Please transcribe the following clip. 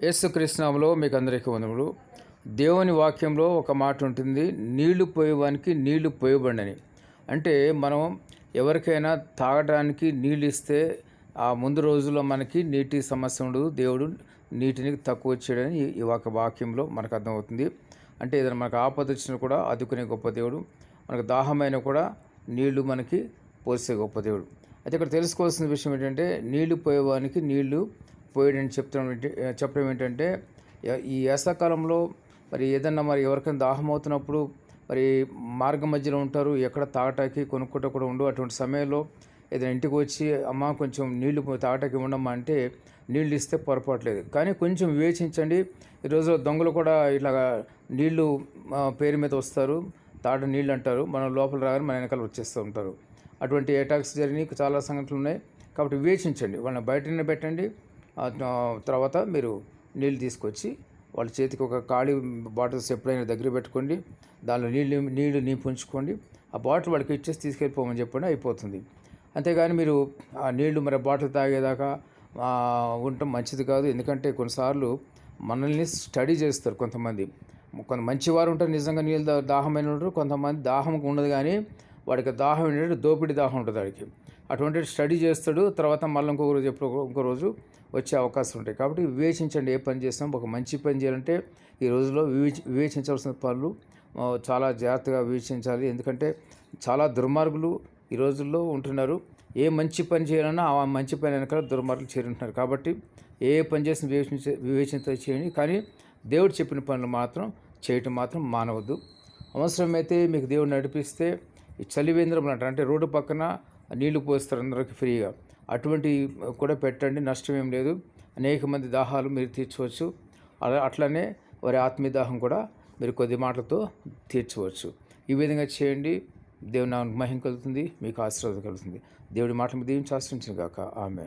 యేసుకృష్ణంలో మీకు అందరికీ వందములు దేవుని వాక్యంలో ఒక మాట ఉంటుంది నీళ్ళు పోయేవానికి నీళ్ళు పోయబడని అంటే మనం ఎవరికైనా తాగడానికి నీళ్ళు ఇస్తే ఆ ముందు రోజుల్లో మనకి నీటి సమస్య ఉండదు దేవుడు నీటిని తక్కువ చేయడని ఈ- ఈ ఒక వాక్యంలో మనకు అర్థమవుతుంది. అంటే ఏదైనా మనకు ఆపద వచ్చినా కూడా అదుకునే గొప్ప దేవుడు మనకు దాహమైన కూడా నీళ్ళు మనకి పోసే గొప్ప దేవుడు. అయితే ఇక్కడ తెలుసుకోవాల్సిన విషయం ఏంటంటే నీళ్ళు పోయేవానికి నీళ్ళు పోయాడని చెప్తాం చెప్పడం ఏంటంటే ఈ వేసవకాలంలో మరి ఏదన్నా మరి ఎవరికైనా దాహం అవుతున్నప్పుడు మరి మార్గం మధ్యలో ఉంటారు ఎక్కడ తాగటానికి కొనుక్కోట కూడా ఉండు అటువంటి సమయంలో ఏదైనా ఇంటికి వచ్చి అమ్మ కొంచెం నీళ్ళు తాగటానికి ఇవ్వడమ్మా అంటే నీళ్ళు ఇస్తే పొరపాట్లేదు. కానీ కొంచెం వివేచించండి. ఈ రోజు దొంగలు కూడా ఇట్లాగా నీళ్ళు పేరు మీద వస్తారు తాట నీళ్ళు అంటారు. మనం లోపల రాగానే మన వెనకాల వచ్చేస్తూ ఉంటారు. అటువంటి అటాక్స్ జరిగినాయి చాలా సంఘటనలు ఉన్నాయి. కాబట్టి వివేచించండి. వాళ్ళని బయటనే పెట్టండి. తర్వాత మీరు నీళ్ళు తీసుకొచ్చి వాళ్ళ చేతికి ఒక ఖాళీ బాటిల్స్ ఎప్పుడైనా దగ్గర పెట్టుకోండి. దానిలో నీళ్ళు నీళ్ళు నింపుంచుకోండి ఉంచుకోండి ఆ బాటిల్ వాళ్ళకి ఇచ్చేసి తీసుకెళ్ళిపోమని చెప్పండి అయిపోతుంది. అంతేగాని మీరు ఆ నీళ్ళు మరి బాటిల్ తాగేదాకా ఉండటం మంచిది కాదు. ఎందుకంటే కొన్నిసార్లు మనల్ని స్టడీ చేస్తారు కొంతమంది. కొంత మంచివారు ఉంటారు నిజంగా నీళ్ళు దా- దాహమైన ఉంటారు. కొంతమంది దాహం ఉండదు కానీ వాడికి దాహం ఏంటంటే దోపిడీ దాహం ఉంటుంది వాడికి. అటువంటి స్టడీ చేస్తాడు తర్వాత మళ్ళీ ఇంకొక రోజు ఎప్పుడు ఇంకో రోజు వచ్చే అవకాశం ఉంటాయి. కాబట్టి వివేచించండి ఏ పని చేస్తాం ఒక మంచి పని చేయాలంటే ఈ రోజులో వివేచి వివేచించవలసిన పనులు చాలా జాగ్రత్తగా వివేచించాలి. ఎందుకంటే చాలా దుర్మార్గులు ఈ రోజుల్లో ఉంటున్నారు. ఏ మంచి పని చేయాలన్నా ఆ మంచి పని వెనకాల దుర్మార్గులు చేరుంటున్నారు. కాబట్టి ఏ పని చేసిన వివేచించ వివేచన చేయండి. కానీ దేవుడు చెప్పిన పనులు మాత్రం చేయటం మాత్రం మానవద్దు. అవసరమైతే మీకు దేవుడు నడిపిస్తే ఈ చలివేంద్రం అంటారు. అంటే రోడ్డు పక్కన నీళ్ళు పోస్తారు అందరికి ఫ్రీగా. అటువంటి కూడా పెట్టండి నష్టం ఏం లేదు. అనేక మంది దాహాలు మీరు తీర్చవచ్చు. అలా అట్లనే వారి ఆత్మీయ దాహం కూడా మీరు కొద్ది మాటలతో తీర్చవచ్చు. ఈ విధంగా చేయండి. దేవుని నాకు మహిం కలుగుతుంది మీకు ఆశీర్వాదం కలుగుతుంది. దేవుడి మాటలు దీవించి ఆశ్రయించిన గాక. ఆమె